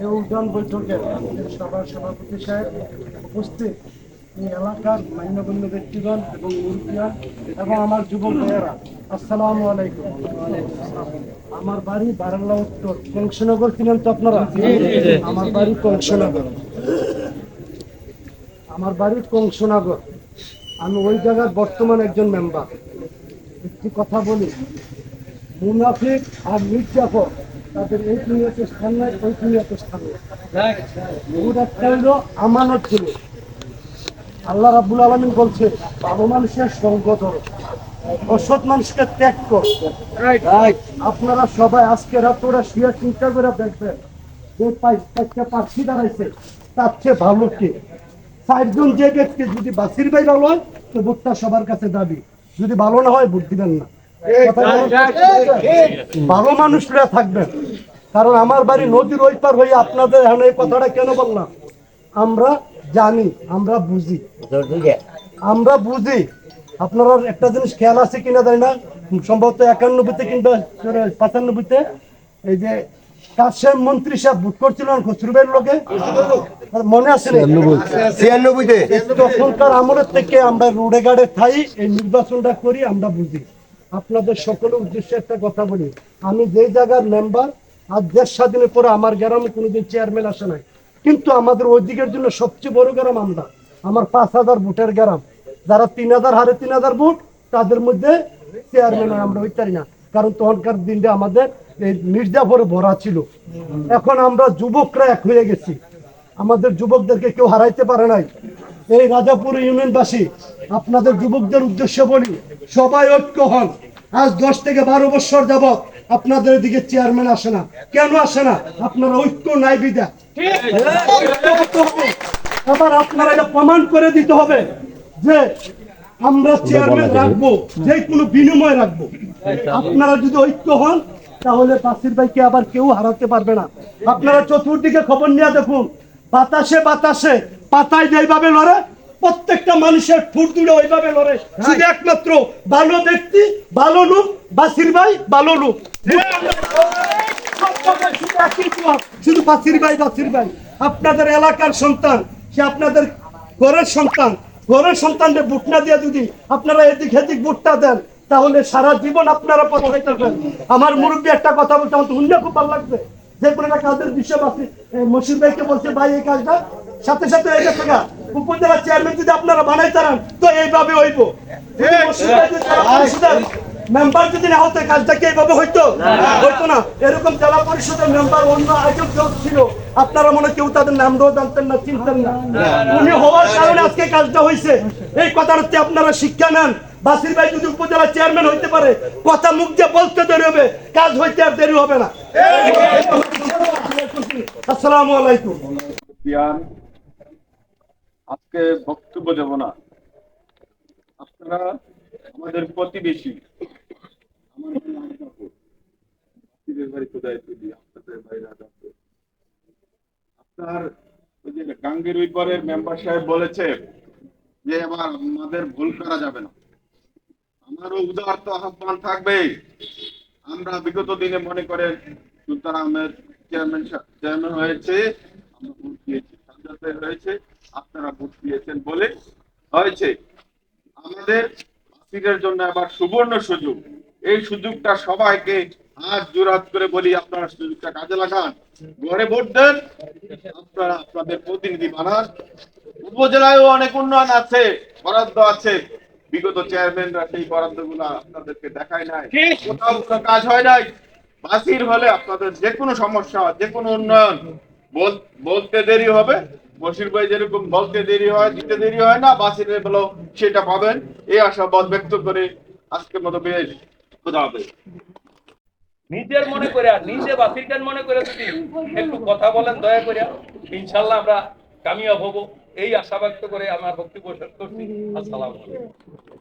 এই উদ্যান বৈঠকে সভার সভাপতি সাহেব উপস্থিত। এই এলাকার মান্যগণ্য ব্যক্তিগণ এবং মুরব্বিয়ান এবং আমার যুবক ভাইয়েরা, আসসালামু আলাইকুম। আমার বাড়ি বারাল্লা উত্তর, কংসনগর চিনেন তো আপনারা? আমার বাড়ি কংসনগর। আমার বাড়ি কংসনগর। আমি ওই জায়গার বর্তমান একজন মেম্বার একটি কথা বলি। মুনাফিক আর মির্জাফর তাদের এই দুনিয়াতে স্থান নাই ওই দুনিয়াতে স্থান নাই। একটা হইল আমানত ছিল। আল্লাহ রাবুল আলমিন বলছে ভালো মানুষের সঙ্গ ধরো অসৎ মানুষকে ত্যাগ কর। আপনারা সবাই আজকে রাত ওরা শুয়ে চিন্তা করে দেখবেন যে পাঁচটা পাখি দাঁড়াইছে তার চেয়ে ভালো কে? চারজন যে ব্যক্তি যদি বাসির ভাই ভালো হয় তো ভোটটা সবার কাছে দাবি। যদি ভালো না হয় ভোট দিবেন না। ভালো মানুষরা থাকবেন। কারণ আমার বাড়ি নদীর ওই পার হয়ে আপনাদের এখানে এই কথাটা কেন বললাম? আমরা জানি আমরা বুঝি। আমরা বুঝি। আপনারা একটা জিনিস খেয়াল আছে কিনা জানি না। সম্ভবত একানব্বইতে কিংবা পঁচানব্বইতে এই যে কাশেম মন্ত্রী সাহেব ভোট করছিলেন খসরুবের লোকে। মনে আছে তখনকার আমলের থেকে আমরা রোডে গাড়ে থাই এই নির্বাচনটা করি আমরা বুঝি। আপনাদের সকলের উদ্দেশ্যে একটা কথা বলি। আমি যেই জায়গার মেম্বার আর দেশ স্বাধীনের পরে আমার গ্রামে কোনোদিন চেয়ারম্যান আসে নাই। কিন্তু আমাদের ওই দিকের জন্য সবচেয়ে বড় গ্রাম আমরা। আমার পাঁচ হাজার ভোটের গ্রাম। যারা তিন হাজার হারে তিন হাজার ভোট, তাদের মধ্যে চেয়ারম্যান আমরা হইতে পারি না। কারণ তখনকার দিনটা আমাদের এই মির্জাফরে ভরা ছিল। এখন আমরা যুবকরা এক হয়ে গেছি। আমাদের যুবকদেরকে কেউ হারাইতে পারে নাই। এই রাজাপুর ইউনিয়নবাসী, আপনাদের যুবকদের উদ্দেশ্যে বলি, সবাই ঐক্য হন। আজ দশ থেকে বারো বছর যাবৎ আপনাদের এদিকে চেয়ারম্যান আসে না। কেন আসে না? আপনারা ঐক্য নাই বিদা। আবার আপনারা এটা প্রমাণ করে দিতে হবে যে আমরা চেয়ারম্যান রাখব, যে কোনো বিনিময় রাখব। আপনারা যদি ঐক্য হন, তাহলে তাসির ভাইকে আবার কেউ হারাতে পারবে না। আপনারা চতুর্দিকে খবর নিয়ে দেখুন, বাতাসে বাতাসে পাতায় যেভাবে লড়ে প্রত্যেকটা মানুষের ঠুট দূরে ওইভাবে লড়ে। শুধু একমাত্র ভালো ব্যক্তি ভালো লোক বাসির ভাই ভালো লোক। শুধু জবাব, শুধু বাসির ভাই বাসির ভাই। আপনাদের এলাকার সন্তান সে আপনাদের ঘরের সন্তান। ঘরের সন্তানকে ভোট না দিয়ে যদি আপনারা এদিক এদিক ভোটটা দেন তাহলে সারা জীবন আপনারা পথে থাকবেন। আমার মুরব্বী একটা কথা বলতে আমার তো খুব ভালো লাগবে। যে কোনো একটা কাজের বিশ্ববাসী মসির ভাইকে বলছে ভাই এই কাজটা সাথে সাথে গেছে গা উপজেলা চেয়ারম্যান যদি আপনারা বানাই তারান তো এইভাবে হইব। মেম্বার যদি না হতো কাজটা কি এইভাবে হইতো? হইতো না। এরকম জেলা পরিষদের মেম্বার অন্য আরেকজন কেউ ছিল আপনারা মনে কেউ তাদের নামটাও জানতেন না চিনতেন না। উনি হওয়ার কারণে আজকে কাজটা হয়েছে এই কথাটাতে আপনারা শিক্ষা নেন। বাসির ভাই যদি উপজেলা চেয়ারম্যান হইতে পারে কথা মুখ যে বলতে দেরি হবে। কাজ হইতে আর দেরি হবে না। আসসালামু আলাইকুম। আজকে বক্তব্য দেব না। আপনারা আমাদের প্রতিবেশী। আপনার যে মেম্বার সাহেব বলেছে যে, এবার আমাদের ভুল করা যাবে না। আমারও উদারত আহ্বান থাকবে। আমরা বিগত দিনে মনে করেন সুলতান চেয়ারম্যান চেয়ারম্যান হয়েছে। সাজ্জাদ হয়েছে আপনারা ভোট দিয়েছেন বলে হয়েছে। আমাদের বাসীদের জন্য আবার সুবর্ণ সুযোগ। এই সুযোগটা সবাইকে হাত জোরাত করে বলি, আপনারা সুযোগটা কাজে লাগান। ঘরে ভোট দেন, আপনারা আপনাদের প্রতিনিধি বানান। উপজেলায়ও অনেক উন্নয়ন আছে, বরাদ্দ আছে। বিগত চেয়ারম্যানরা সেই বরাদ্দগুলা আপনাদেরকে দেখায় নাই। কোথাও কাজ হয় নাই। বাসির হলে আপনাদের যে কোনো সমস্যা যে কোনো উন্নয়ন, বল- বলতে দেরি হবে। বসির ভাই যেরকম বলতে দেরি হয়, দিতে দেরি হয় না, বাসির বলো সেটা পাবেন। এই আশাবাদ ব্যক্ত করে আজকের মতো বেশ খোদা হবে। নিজের মনে করে আর নিজে বাসিরকান মনে করে যদি একটু কথা বলেন, দয়া করে ইনশাল্লাহ আমরা কামিয়াব হব। এই আশা ব্যক্ত করে আমার ভক্তি শেষ করছি। আসসালাম আলাইকুম।